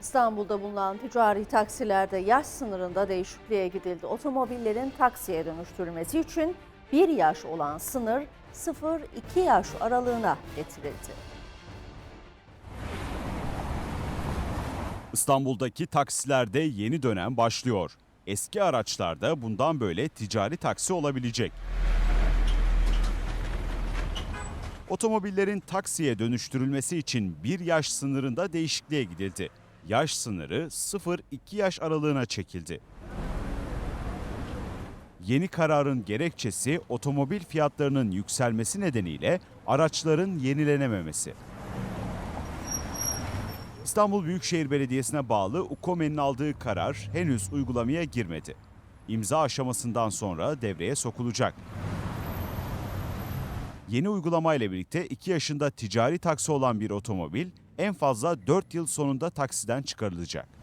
İstanbul'da bulunan ticari taksilerde yaş sınırında değişikliğe gidildi. Otomobillerin taksiye dönüştürülmesi için 1 yaş olan sınır 0-2 yaş aralığına getirildi. İstanbul'daki taksilerde yeni dönem başlıyor. Eski araçlarda bundan böyle ticari taksi olabilecek. Otomobillerin taksiye dönüştürülmesi için bir yaş sınırında değişikliğe gidildi. Yaş sınırı 0-2 yaş aralığına çekildi. Yeni kararın gerekçesi otomobil fiyatlarının yükselmesi nedeniyle araçların yenilenememesi. İstanbul Büyükşehir Belediyesi'ne bağlı UKOME'nin aldığı karar henüz uygulamaya girmedi. İmza aşamasından sonra devreye sokulacak. Yeni uygulamayla birlikte 2 yaşında ticari taksi olan bir otomobil en fazla 4 yıl sonunda taksiden çıkarılacak.